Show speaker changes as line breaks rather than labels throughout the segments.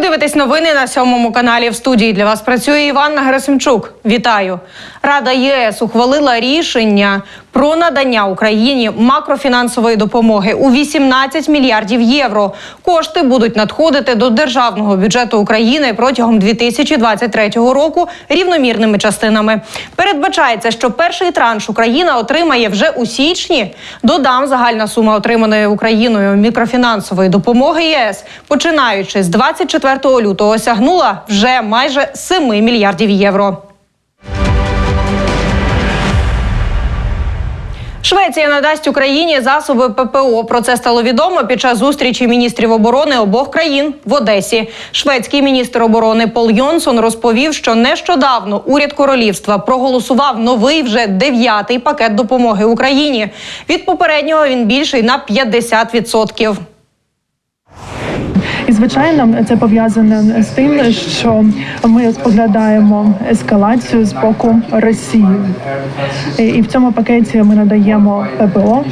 Ви дивитесь новини на сьомому каналі. В студії для вас працює Іванна Герасимчук. Вітаю! Рада ЄС ухвалила рішення про надання Україні макрофінансової допомоги у 18 мільярдів євро. Кошти будуть надходити до державного бюджету України протягом 2023 року рівномірними частинами. Передбачається, що перший транш Україна отримає вже у січні. Додам загальна сума отриманої Україною мікрофінансової допомоги ЄС, починаючи з 24 лютого, сягнула вже майже 7 мільярдів євро. Швеція надасть Україні засоби ППО. Про це стало відомо під час зустрічі міністрів оборони обох країн в Одесі. Шведський міністр оборони Пол Йонсон розповів, що нещодавно уряд королівства проголосував новий вже дев'ятий пакет допомоги Україні. Від попереднього він більший на 50%.
І звичайно, це пов'язане з тим, що ми споглядаємо ескалацію з боку Росії, І- в цьому пакеті ми надаємо ППО.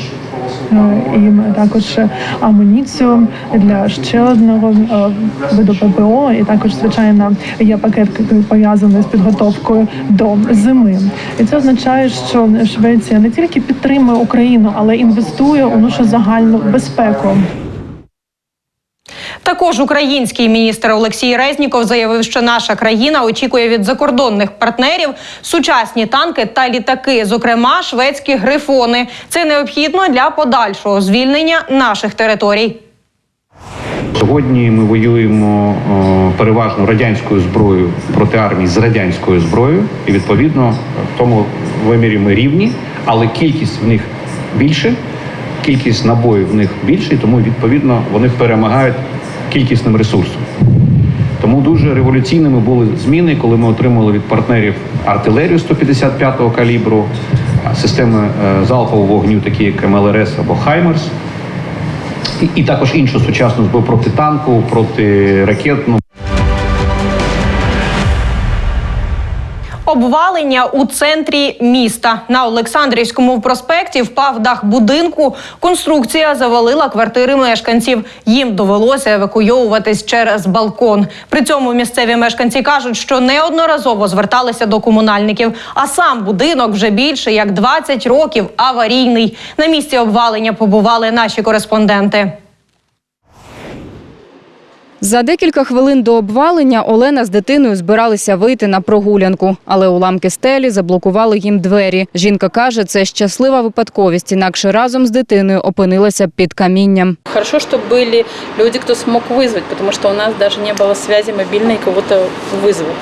е, І також амуніцію для ще одного е, виду ППО, і також, звичайно, є пакет пов'язаний з підготовкою до зими. І це означає, що Швеція не тільки підтримує Україну, але інвестує у нашу загальну безпеку.
Також український міністр Олексій Резніков заявив, що наша країна очікує від закордонних партнерів сучасні танки та літаки, зокрема шведські грифони. Це необхідно для подальшого звільнення наших територій.
Сьогодні ми воюємо е, переважно радянською зброєю проти армії з радянською зброєю, і відповідно в тому вимірі ми рівні, але кількість в них більше, кількість набоїв в них більше, тому відповідно вони перемагають кількісним ресурсом. Тому дуже революційними були зміни, коли ми отримали від партнерів артилерію 155-го калібру, системи е, залпового вогню, такі як МЛРС або Хаймерс, і, також іншу сучасну зброю проти танку, проти ракетну.
Обвалення у центрі міста на Олександрівському проспекті впав дах будинку. Конструкція завалила квартири мешканців. Їм довелося евакуйовуватись через балкон. При цьому місцеві мешканці кажуть, що неодноразово зверталися до комунальників. А сам будинок вже більше як 20 років аварійний. На місці обвалення побували наші кореспонденти.
За декілька хвилин до обвалення Олена з дитиною збиралися вийти на прогулянку, але уламки стелі заблокували їм двері. Жінка каже, це щаслива випадковість, інакше разом з дитиною опинилася б під камінням.
Хорошо, что были люди, кто смог вызвать, потому что у нас даже не было связи мобильной кого-то вызвать.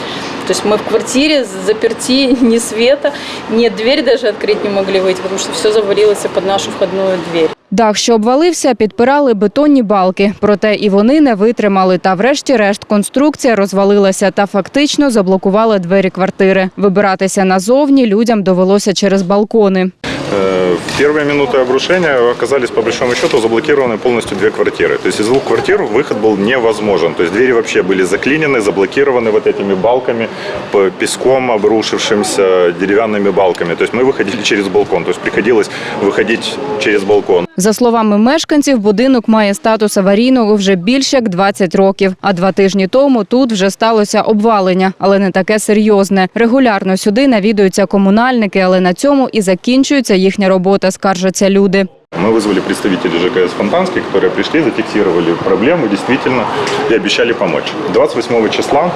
То есть мы в квартире заперти, ни света, нет, дверь даже открыть не могли выйти, потому что все завалилось под нашу входную дверь.
Дах, що обвалився, підпирали бетонні балки. Проте і вони не витримали. Та врешті-решт конструкція розвалилася та фактично заблокувала двері квартири. Вибиратися назовні людям довелося через балкони.
Э, В первые минуты обрушения оказались, по большому счету, заблокированы полностью две квартиры. То есть из двух квартир выход был невозможен. То есть двери вообще были заклинены, заблокированы вот этими балками, п- песком обрушившимся, деревянными балками. То есть мы выходили через балкон. То есть приходилось выходить через балкон.
За словами мешканців, будинок має статус аварійного вже більше як 20 років. А два тижні тому тут вже сталося обвалення, але не таке серйозне. Регулярно сюди навідуються комунальники, але на цьому і закінчується їхня робота, скаржаться люди.
Мы вызвали представителей ЖКС Фонтанский, которые пришли, зафиксировали проблему действительно и обещали помочь. 28 числа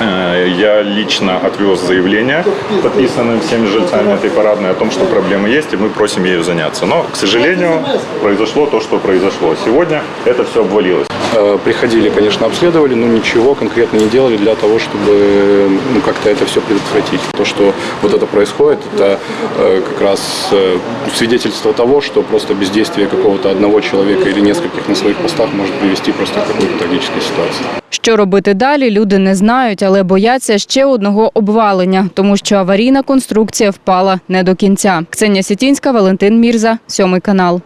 э, я лично отвез заявление, подписанное всеми жильцами этой парадной, о том, что проблема есть, и мы просим ею заняться. Но, к сожалению, произошло то, что произошло. Сегодня это все обвалилось.
Э, Приходили, конечно, обследовали, но ничего конкретно не делали для того, чтобы ну, как-то это все предотвратить. То, что вот это происходит, это э, как раз свидетельство того, что просто бездействие какого-то одного человека или нескольких на своих постах может привести просто к какой-то трагической ситуации.
Що робити далі, люди не знають, але бояться ще одного обвалення, тому що аварійна конструкція впала не до кінця. Ксенія Сітінська, Валентин Мірза, сьомий канал.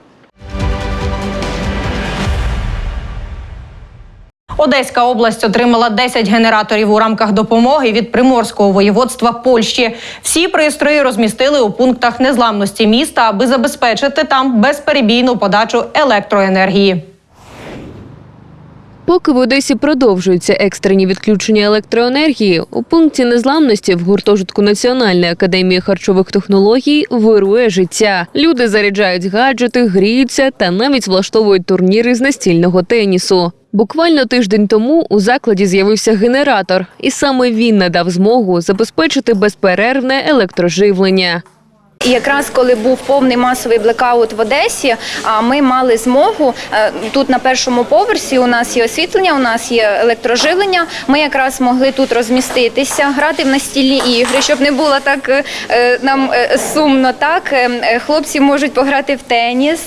Одеська область отримала 10 генераторів у рамках допомоги від приморського воєводства Польщі. Всі пристрої розмістили у пунктах незламності міста, аби забезпечити там безперебійну подачу електроенергії.
Поки в Одесі продовжуються екстрені відключення електроенергії, у пункті незламності в гуртожитку Національної академії харчових технологій вирує життя. Люди заряджають гаджети, гріються та навіть влаштовують турніри з настільного тенісу. Буквально тиждень тому у закладі з'явився генератор, і саме він надав змогу забезпечити безперервне електроживлення.
Якраз коли був повний масовий блекаут в Одесі, ми мали змогу е, тут на першому поверсі. У нас є освітлення, у нас є електроживлення. Ми якраз могли тут розміститися, грати в настільні ігри, щоб не було так е, е, нам сумно. Так Е, е, хлопці можуть пограти в теніс.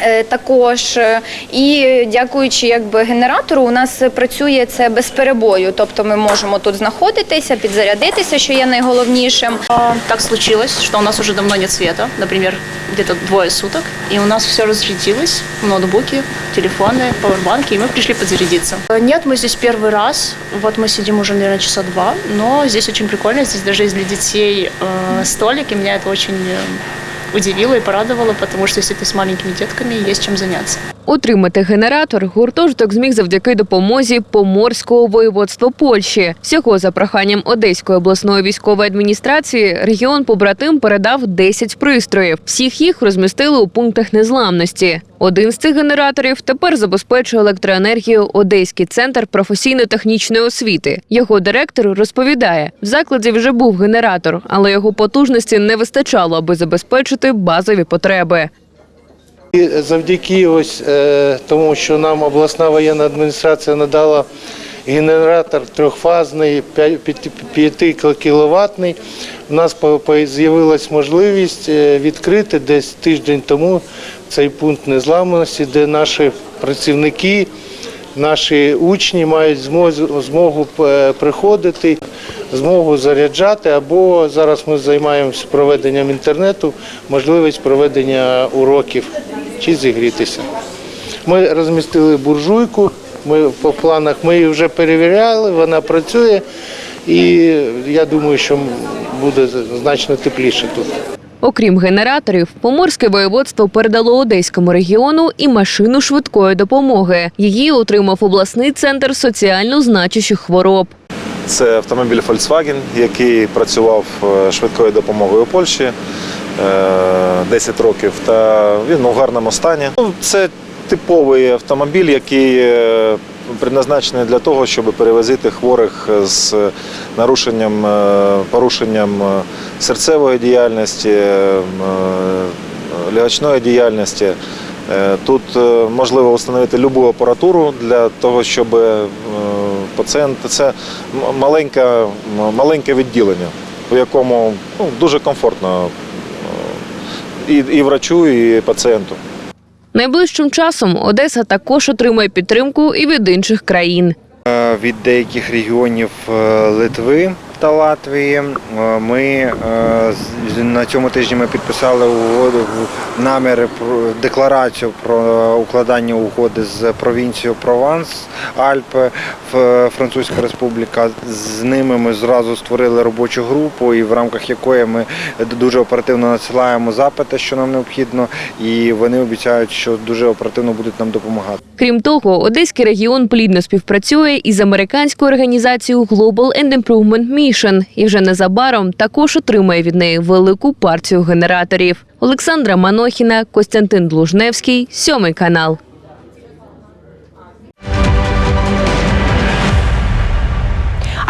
е, Е, Також е, і дякуючи якби генератору, у нас працює це без перебою. Тобто ми можемо тут знаходитися, підзарядитися, що є найголовнішим.
Так случилось, что у нас уже давно нет света, например, где-то двое суток, и у нас все разрядилось, ноутбуки, телефоны, пауэрбанки, и мы пришли подзарядиться. Э, Нет, мы здесь первый раз, вот мы сидим уже, наверное, часа два, но здесь очень прикольно, здесь даже есть для детей э, столик, и меня это очень э, удивило и порадовало, потому что если ты с маленькими детками, есть чем заняться.
Отримати генератор гуртожиток зміг завдяки допомозі Поморського воєводства Польщі. Всього за проханням Одеської обласної військової адміністрації регіон побратим передав 10 пристроїв. Всіх їх розмістили у пунктах незламності. Один з цих генераторів тепер забезпечує електроенергію Одеський центр професійно-технічної освіти. Його директор розповідає, в закладі вже був генератор, але його потужності не вистачало, аби забезпечити базові потреби.
І завдяки ось е, тому, що нам обласна воєнна адміністрація надала генератор трьохфазний 5 кіловатний, у нас з'явилась можливість е, відкрити десь тиждень тому цей пункт незламності, де наші працівники, наші учні мають змогу, змогу е, приходити, змогу заряджати, або зараз ми займаємося проведенням інтернету, можливість проведення уроків чи зігрітися. Ми розмістили буржуйку, ми по планах ми її вже перевіряли, вона працює, і я думаю, що буде значно тепліше тут.
Окрім генераторів, Поморське воєводство передало Одеському регіону і машину швидкої допомоги. Її отримав обласний центр соціально значущих хвороб.
Це автомобіль Volkswagen, який працював е, швидкою допомогою у Польщі 10 років. Та він у гарному стані. Ну, Це типовий автомобіль, який е, предназначений для того, щоб перевозити хворих з нарушенням, е, порушенням е, серцевої діяльності, е, е, діяльності. Е, Тут е, можливо встановити будь-яку апаратуру для того, щоб е, пацієнт це м- маленька, м- маленьке відділення, у якому ну, дуже комфортно е, і, і врачу, і пацієнту.
Найближчим часом Одеса також отримає підтримку і від інших країн.
Е, від деяких регіонів е, Литви та Латвії. Е, Ми е, на цьому тижні ми підписали угоду наміри декларацію про укладання угоди з провінцією Прованс Альпи, Ф- Французька Республіка. З ними ми зразу створили робочу групу, і в рамках якої ми дуже оперативно надсилаємо запити, що нам необхідно, і вони обіцяють, що дуже оперативно будуть нам допомагати.
Крім того, Одеський регіон плідно співпрацює із американською організацією Global and Improvement Mission і вже незабаром також отримає від неї велику партію генераторів. Олександра Манохіна, Костянтин Длужневський, сьомий канал.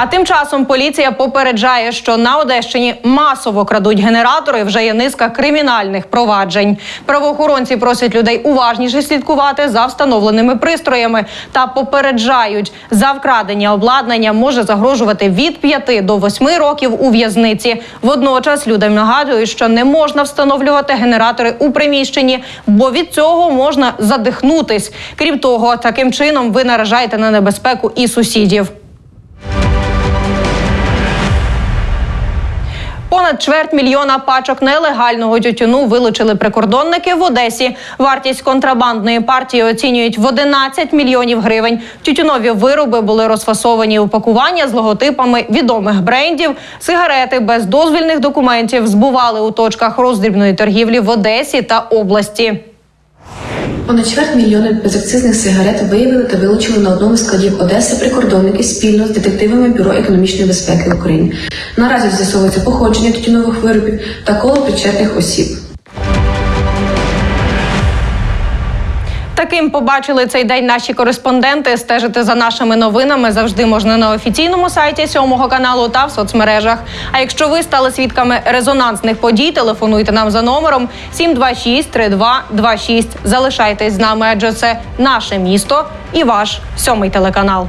А тим часом поліція попереджає, що на Одещині масово крадуть генератори. Вже є низка кримінальних проваджень. Правоохоронці просять людей уважніше слідкувати за встановленими пристроями та попереджають, за вкрадення обладнання може загрожувати від 5 до 8 років у в'язниці. Водночас людям нагадують, що не можна встановлювати генератори у приміщенні, бо від цього можна задихнутись. Крім того, таким чином ви наражаєте на небезпеку і сусідів. Понад чверть мільйона пачок нелегального тютюну вилучили прикордонники в Одесі. Вартість контрабандної партії оцінюють в 11 мільйонів гривень. Тютюнові вироби були розфасовані у пакування з логотипами відомих брендів. Сигарети без дозвільних документів збували у точках роздрібної торгівлі в Одесі та області.
Понад чверть мільйона безакцизних сигарет виявили та вилучили на одному з складів Одеси прикордонники спільно з детективами Бюро економічної безпеки України. Наразі з'ясовується походження тютюнових виробів та коло причетних осіб.
Таким побачили цей день наші кореспонденти. Стежити за нашими новинами завжди можна на офіційному сайті сьомого каналу та в соцмережах. А якщо ви стали свідками резонансних подій, телефонуйте нам за номером 726 3226. Залишайтесь з нами, адже це наше місто і ваш сьомий телеканал.